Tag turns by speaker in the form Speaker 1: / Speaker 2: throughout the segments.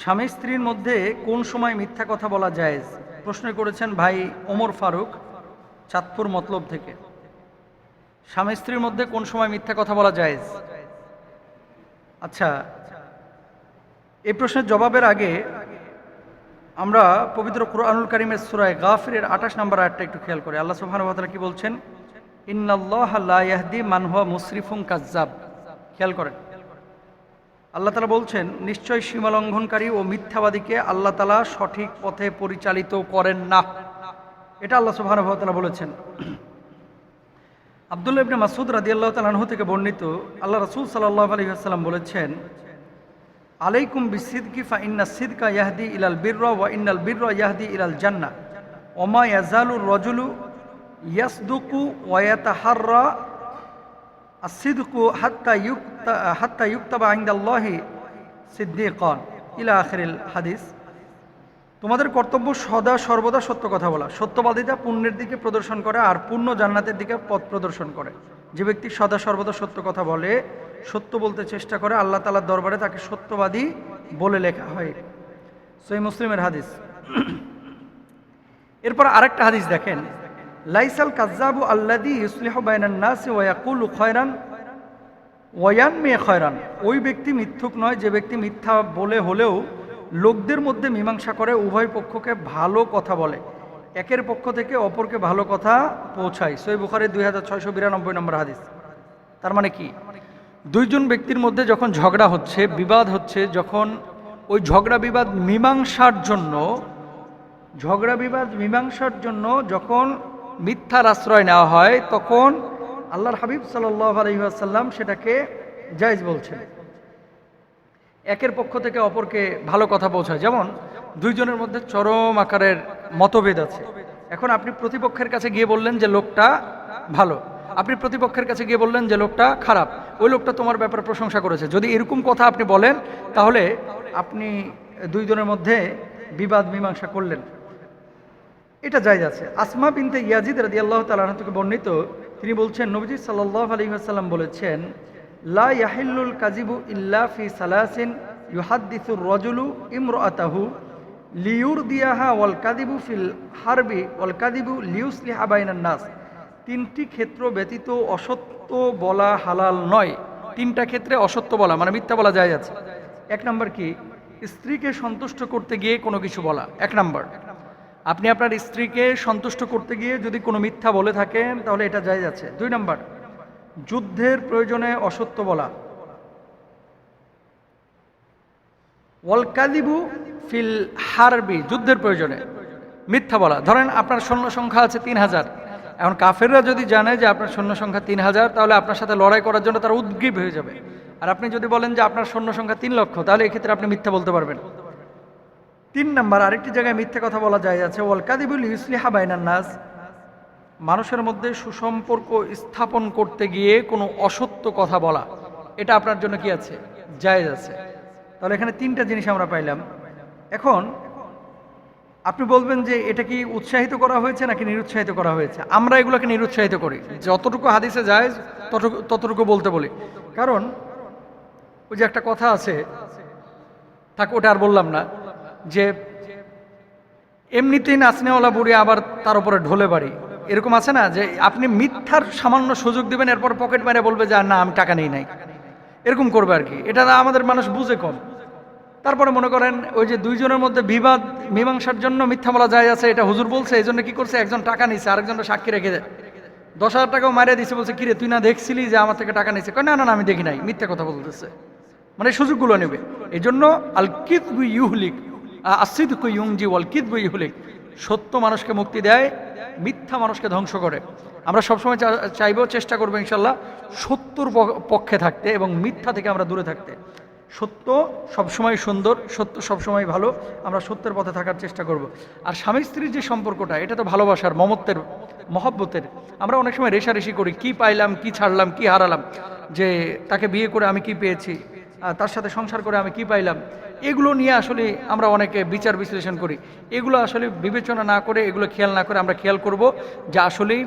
Speaker 1: স্বামী স্ত্রীর মধ্যে কোন সময় মিথ্যা কথা বলা জায়েজ? প্রশ্ন করেছেন ভাই ওমর ফারুক, চাঁদপুর মতলব থেকে। স্বামী স্ত্রীর মধ্যে কোন সময় মিথ্যা কথা বলা জায়েজ? আচ্ছা এই প্রশ্নের জবাবের আগে আমরা পবিত্র কুরআনুল কারিমের সুরায় গাফিরের আঠাশ নম্বর আয়াতটা একটু খেয়াল করি। আল্লাহ সুবহানাহু কি বলছেন? ইন্নাল্লাহ লা ইয়াহদি মান হুয়া মুসরিফুন কাজ্জাব খেয়াল করেন। আল্লাহ তালা বলছেন, নিশ্চয় সীমালঙ্ঘনকারী ও মিথ্যাবাদীকে আল্লাহ তালা সঠিক পথে পরিচালিত করেন না। এটা আল্লাহ সুবাহানুভাতালা বলেছেন। আবদুল্লাহ ইবনে মাসুদ রাদি আল্লাহ তালাহু থেকে বর্ণিত আল্লাহ রসুল সাল্লাহ আলী আসসালাম বলেছেন, আলাইকুম বিসিদকি ফা ইন্না সিদকা ইয়াহদি ইলাল বিররা ওয়া ইন্নাল বিররা ইয়াহদি ইলাল জান্না ওমা ইয়াজালুর রজুলু ইয়াসদুকু ওয়াতাহাররা ইলা হাদিস তোমাদের কর্তব্য সদা সর্বদা সত্য কথা বলা। সত্যবাদিতা পুণ্যের দিকে প্রদর্শন করে আর পূর্ণ জান্নাতের দিকে পথ প্রদর্শন করে। যে ব্যক্তি সদা সর্বদা সত্য কথা বলে, সত্য বলতে চেষ্টা করে, আল্লাহ তালার দরবারে তাকে সত্যবাদী বলে লেখা হয়। সই মুসলিমের হাদিস। এরপর আরেকটা হাদিস দেখেন। লাইসাল কাজ্জাবু আল্লাদি ইসলিহ বাইনান নাস ওয়াকুল খয়রান ওয়ান মেয়ে খয়রান। ওই ব্যক্তি মিথ্যুক নয়, যে ব্যক্তি মিথ্যা বলে হলেও লোকদের মধ্যে মীমাংসা করে উভয় পক্ষকে ভালো কথা বলে। একের পক্ষ থেকে অপরকে ভালো কথা পৌঁছায়। সই বুখারে দুই হাজার ছয়শো বিরানব্বই নম্বর হাদিস। তার মানে কি? দুইজন ব্যক্তির মধ্যে যখন ঝগড়া হচ্ছে, বিবাদ হচ্ছে, যখন ওই ঝগড়া বিবাদ মীমাংসার জন্য, ঝগড়া বিবাদ মীমাংসার জন্য যখন মিথ্যার আশ্রয় নেওয়া হয়, তখন আল্লাহর হাবিব সাল্লাহ আলহিহাসাল্লাম সেটাকে জায়জ বলছেন। একের পক্ষ থেকে অপরকে ভালো কথা পৌঁছায়। যেমন, দুইজনের মধ্যে চরম আকারের মতভেদ আছে। এখন আপনি প্রতিপক্ষের কাছে গিয়ে বললেন যে লোকটা ভালো। আপনি প্রতিপক্ষের কাছে গিয়ে বললেন যে লোকটা খারাপ। ওই লোকটা তোমার ব্যাপারে প্রশংসা করেছে। যদি এরকম কথা আপনি বলেন, তাহলে আপনি দুইজনের মধ্যে বিবাদ মীমাংসা করলেন। এটা জায়জ আছে। আসমা বিনতে ইয়াজিদ রাদি আল্লাহ তালাহ থেকে বর্ণিত, তিনি বলছেন, নবজি সাল্লাহ আলী আসাল্লাম বলেছেন, লা ইয়াহিল্লুল কাজিবু ইল্লা ফি সালাসিন ইউহাদ্দিসুর রজুলু ইমরাতাহু লিউর দিয়াহা ওয়াল কাদিবু ফিল হারবি ওয়াল কাদিবু লিউসলিহা বাইনান নাস। তিনটি ক্ষেত্র ব্যতীত অসত্য বলা হালাল নয়। তিনটা ক্ষেত্রে অসত্য বলা মানে মিথ্যা বলা যায় আছে। এক নম্বর কি? স্ত্রীকে সন্তুষ্ট করতে গিয়ে কোনো কিছু বলা। এক নম্বর। আপনি আপনার স্ত্রীকে সন্তুষ্ট করতে গিয়ে যদি কোনো মিথ্যা বলে থাকেন, তাহলে এটা যায় যাচ্ছে দুই নম্বর, যুদ্ধের প্রয়োজনে অসত্য বলা। ওয়ালকাদিবু ফিল হারবি, যুদ্ধের প্রয়োজনে মিথ্যা বলা। ধরেন আপনার সৈন্য সংখ্যা আছে তিন হাজার। এখন কাফেররা যদি জানে যে আপনার সৈন্য সংখ্যা তিন হাজার, তাহলে আপনার সাথে লড়াই করার জন্য তারা উদ্গ্রীব হয়ে যাবে। আর আপনি যদি বলেন যে আপনার সৈন্য সংখ্যা তিন লক্ষ, তাহলে এক্ষেত্রে আপনি মিথ্যা বলতে পারবেন। তিন নাম্বার, আরেকটি জায়গায় মিথ্যে কথা বলা যায় আছে, ওয়াল কাদিবুল ইসলিহা বাইনান নাস। মানুষের মধ্যে সুসম্পর্ক স্থাপন করতে গিয়ে কোনো অসত্য কথা বলা, এটা আপনার জন্য কি আছে? জায়েজ আছে। তাহলে এখানে তিনটা জিনিস আমরা পাইলাম। এখন, আপনি বলবেন যে এটা কি উৎসাহিত করা হয়েছে নাকি নিরুৎসাহিত করা হয়েছে? আমরা এগুলোকে নিরুৎসাহিত করি। যতটুকু হাদিসে যায় ততটুকু ততটুকু বলতে বলি। কারণ, ওই যে একটা কথা আছে থাক ওটা আর বললাম না। যে এমনিতেই নাচনেওয়ালা বুড়ি আবার তার উপরে ঢোলে বাড়ি। এরকম আছে না যে আপনি মিথ্যার সামান্য সুযোগ দিবেন, এরপর পকেট মেরে বলবে যে না, আমি টাকা নেই নাই। এরকম করবে আর কি। এটা আমাদের মানুষ বুঝে কম। তারপরে মনে করেন ওই যে দুইজনের মধ্যে বিবাদ, মীমাংসার জন্য মিথ্যা বলা যায় আছে, এটা হুজুর বলছে, এই জন্য কি করছে? একজন টাকা নিছে আরেকজনটা সাক্ষী রেখে দেয়। দশ হাজার টাকাও মারিয়ে দিছে, বলছে, কিরে, তুই না দেখছিলি যে আমার থেকে টাকা নিছে? না না না, আমি দেখি নাই। মিথ্যা কথা বলতেছে। মানে সুযোগগুলো নেবে। এই জন্য আল বু ইউহলিক আসিদ কু ইউংজি ওয়াল কিদ বু ইউহলিক সত্য মানুষকে মুক্তি দেয়, মিথ্যা মানুষকে ধ্বংস করে। আমরা সবসময় চাইব, চেষ্টা করব ইনশাল্লাহ সত্যর পক্ষে থাকতে এবং মিথ্যা থেকে আমরা দূরে থাকতে। সত্য সবসময় সুন্দর, সত্য সবসময় ভালো, আমরা সত্যের পথে থাকার চেষ্টা করব। আর স্বামী স্ত্রীর যে সম্পর্কটা, এটা তো ভালোবাসার, মমত্বের, মহব্বতের। আমরা অনেক সময় রেশারেশি করি, কি পাইলাম, কি ছাড়লাম, কি হারালাম, যে তাকে বিয়ে করে আমি কি পেয়েছি? তার সাথে সংসার করে আমি কি পাইলাম? এগুলো নিয়ে আসলে আমরা অনেকে বিচার বিশ্লেষণ করি। এগুলো আসলে বিবেচনা না করে, এগুলো খেয়াল না করে আমরা খেয়াল করব যে আসলেই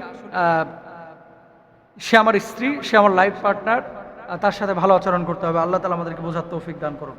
Speaker 1: সে আমার স্ত্রী, সে আমার লাইফ পার্টনার তার সাথে ভালো আচরণ করতে হবে। আল্লাহ তালা আমাদেরকে বোঝার তৌফিক দান করুন।